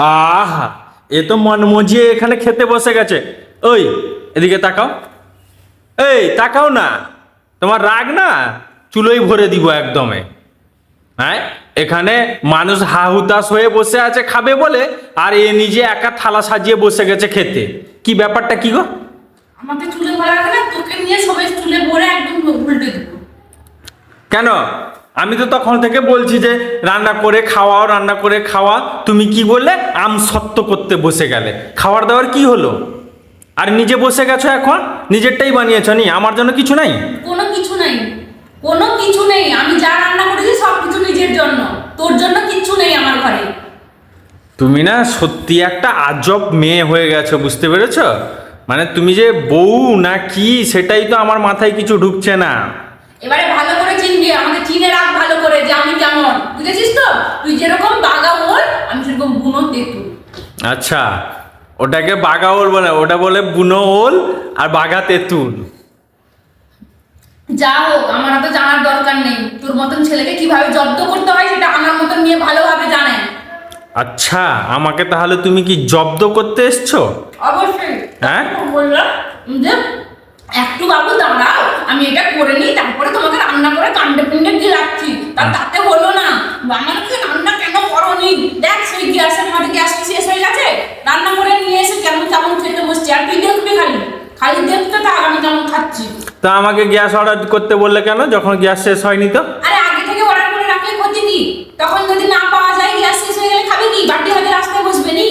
আহা এ তো মন মজিয়ে এখানে খেতে বসে গেছে। ওই এদিকে তাকাও। এই তাকাও না। তোমার রাগ না? চুলোই ভরে দিব একদমে। হ্যাঁ এখানে মানুষ হাহুতাস হয়ে বসে আছে খাবে বলে আর এ নিজে একা থালা সাজিয়ে বসে গেছে খেতে। কি ব্যাপারটা কি গো? আমাকে চুলে ভরা না? তোকে নিয়ে সবাই চুলে ভরে একদম উল্টে দেবো। কেন? আমি তো তখন থেকে বলছি যে রান্না করে খাওয়াও রান্না করে খাওয়া। তুমি কি বললে? আম সত্য করতে বসে গেলে। খাওয়ার দাওয়ার কি হলো? আর নিজে বসে গেছো এখন? নিজেরটাই বানিয়েছো নি? আমার জন্য কিছু নাই? কোনো কিছু নেই। কোনো কিছু নেই। আমি যা রান্না করেছি সব কিছু নিজের জন্য। তোর জন্য কিচ্ছু নেই আমার ঘরে। তুমি না সত্যি একটা আজব মেয়ে হয়ে গেছো বুঝতে পেরেছ? মানে তুমি যে বউ না কি সেটাই তো আমার মাথায় কিছু ঢুকছে না। এবারে ভালো করে চিনবি আমাকে চিনে রাখ ভালো করে যে আমি কেমন বুঝেছিস তো? তুই যেরকম বাগা মোর আমি সেরকম বুনো তেঁতুল আচ্ছা ওটাকে বাঘা ওল বলে ওটা বলে বুনো ওল আর বাঘা তেঁতুল। যা হোক আমার তো জানার দরকার নেই। তোর মতন ছেলেকে কীভাবে জব্দ করতে হয় সেটা আমার মতন নিয়ে ভালোভাবে জানে। আচ্ছা আমাকে তাহলে তুমি কি জব্দ করতে এসছো? অবশ্যই। হ্যাঁ? বললাম যে একটু বাবু দাঁড়াও আমি এটা করে নিই তারপরে তোমাকে রান্না করে কান্ডে পিন্ডে গিলাচ্ছি তা তাতে হলো না আমাকে রান্না কেন করনি? দেখ সেই গ্যাসের মধ্যে গ্যাস শেষ হয়ে গেছে। রান্না করে নিয়ে এসে কেমন কেমন খেতে বসছি আর তুই দেখবি খালি। খালি দেখতে থাক আমি কেমন খাচ্ছি। তা আমাকে গ্যাস অর্ডার করতে বললে কেন যখন গ্যাস শেষ হয়নি তো? আরে আগে থেকে অর্ডার করে রাখলে ক্ষতি কি? তখন যদি না পাওয়া যায় গ্যাস শেষ হয়ে গেলে খাবে কি? বাটি হাতে রাস্তায় বসবে নি?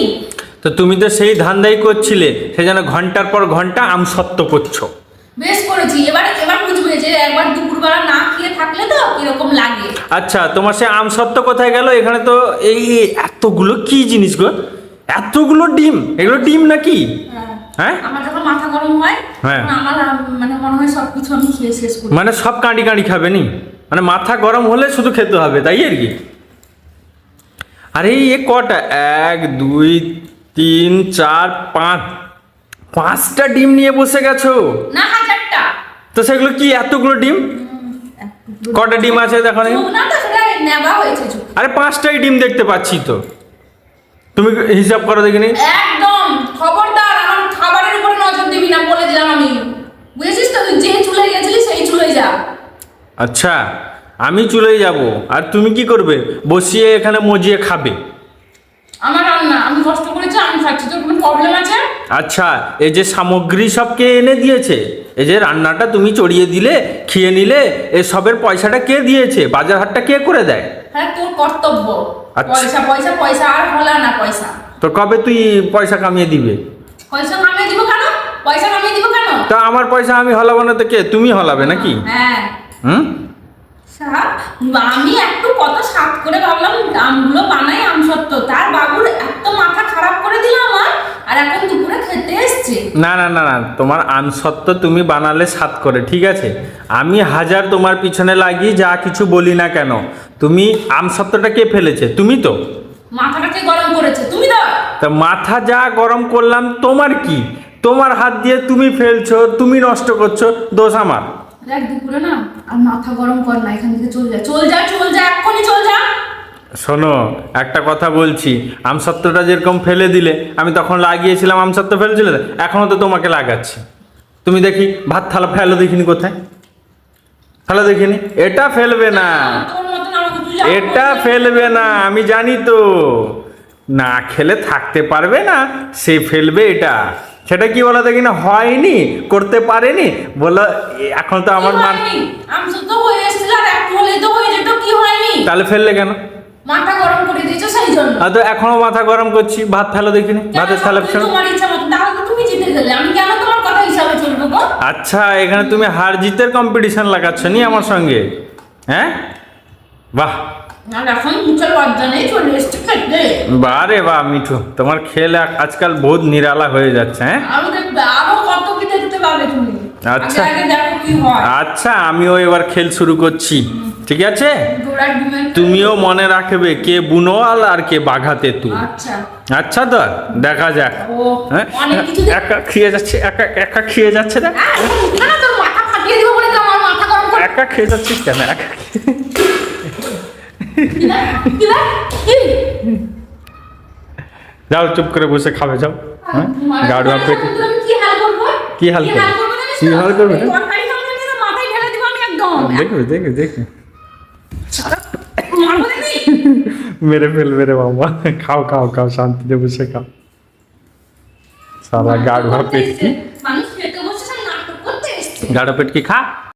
তো তুমি তো সেই ধান্দাই করছিলে সে যেন ঘণ্টার পর ঘণ্টা আম সত্য করছ বেশ করেছি। এবার এবার বুঝবে যে একবার দুপুরবেলা না খেয়ে থাকলে তো কীরকম লাগে। আচ্ছা তোমার সে আম সত্য কোথায় গেল? এখানে তো এই এতগুলো কি জিনিস গো? এতগুলো ডিম? এগুলো ডিম নাকি? হ্যাঁ। আমার যখন মাথা গরম হয় হ্যাঁ। আমার মানে মনে হয় সবকিছু আমি খেয়ে শেষ করি। মানে সব কাঁড়ি কাঁড়ি খাবে নি? মানে মাথা গরম হলে শুধু খেতে হবে তাই আর কি? আরে এ কটা? এক দুই তিন চার পাঁচ। পাঁচটা ডিম নিয়ে বসে গেছো? না তো সেগুলো কি এতগুলো ডিম? কটা ডিম আছে দেখো আরে পাঁচটাই ডিম দেখতে পাচ্ছি তো। তুমি হিসাব করো দেখিনি? একদম খবরদার আমার খাবারের উপরে নজর দিবি না বলে দিলাম আমি। বুঝেছিস তো তুই যে চুলে গেছিলি সেই চুলে যা। আচ্ছা আমি চলেই যাব। আর তুমি কি করবে? বসিয়ে এখানে মজিয়ে খাবে। আমার রান্না আমি কষ্ট করেছি আমি খাচ্ছি। তোর কোনো প্রবলেম আছে? আচ্ছা এই যে সামগ্রী সব কে এনে দিয়েছে? এই যে রান্নাটা তুমি চড়িয়ে দিলে খেয়ে নিলে এসবের পয়সাটা কে দিয়েছে? বাজার হাটটা কে করে দেয়? হ্যাঁ তোর কর্তব্য। আচ্ছা। পয়সা পয়সা পয়সা আর হলা না পয়সা। তো কবে তুই পয়সা কামিয়ে দিবে? পয়সা কামিয়ে দিব কেন? পয়সা কামিয়ে দিব কেন? তা আমার পয়সা আমি হলাবো না তো কে? তুমি হলাবে নাকি? হ্যাঁ। হুম? আমি একটু কত সাত করে ভাবলাম আমগুলো বানাই আম সত্য তার বাবুর এত মাথা খারাপ করে দিল আমার। আর এখন দুপুরে খেতে এসছে। না না না না তোমার আনসত্ত্ব তুমি বানালে সাত করে ঠিক আছে? আমি হাজার তোমার পিছনে লাগিয়ে যা কিছু বলি না কেন তুমি আমসত্ত্বটা কে ফেলেছে? তুমি তো? মাথাটাকে গরম করেছে? তুমি তো তা মাথা যা গরম করলাম তোমার কি? তোমার হাত দিয়ে তুমি ফেলছো তুমি নষ্ট করছ দোষ আমার। দেখ দুপুরে না আর মাথা গরম কর না এখান থেকে চল যা চল যা চল যা এক্ষুনি চল যা শোনো একটা কথা বলছি। আমসত্ত্বটা যেরকম ফেলে দিলে আমি তখন লাগিয়েছিলাম আমসত্ত্ব ফেলেছিলে এখনও তো তোমাকে লাগাচ্ছি। তুমি দেখি ভাত থালা ফেলো দেখিনি কোথায়? ফেলো দেখিনি? এটা ফেলবে না। এটা ফেলবে না আমি জানি তো। না খেলে থাকতে পারবে না সে ফেলবে এটা। সেটা কি বলো দেখি না হয়নি করতে পারেনি। বলো এখন তো আমার হয়নি? তাহলে ফেললে কেন? মাথা গরম করে দিয়েছ সেই জন্য আর তো এখনও মাথা গরম করছি ভাত ফেলো দেখিনি ভাতের থালা ফেলো তোমার ইচ্ছা মতো? তাহলে তুমি জিতে গেলে। আমি কেন তোমার কথা হিসাবে চলবো গো? আচ্ছা এখানে তুমি হার জিতের কম্পিটিশন লাগাচ্ছ নি আমার সঙ্গে? হ্যাঁ? বাহ। বাহ মিঠু। তোমার খেল আজকাল বহুত নিরালা হয়ে যাচ্ছে হ্যাঁ? আরও কত কি দেখতে পাবে তুমি? আচ্ছা। হয়। আচ্ছা আমিও এবার খেল শুরু করছি। ঠিক আছে? তুমিও মনে রাখবে কে বুনোয়াল আর কে বাঘাতে তুই আচ্ছা। আচ্ছা তো দেখা যাক। হ্যাঁ? একা খেয়ে যাচ্ছে একা একা খেয়ে যাচ্ছে না উঠে না একা খেয়ে যাচ্ছিস কেন? একা? যাও চুপ করে বসে খাবে যাও। হ্যাঁ? গাড়ুয়া পেট কি হাল করব? হাল করবে? দেখবে দেখবে দেখবে। দেখবি মেরে ফেলবে রে বাবা খাও খাও খাও শান্তিতে বসে খাও। সারা গাড়ুয়া পেট কি গাড়ো পেট কি খা।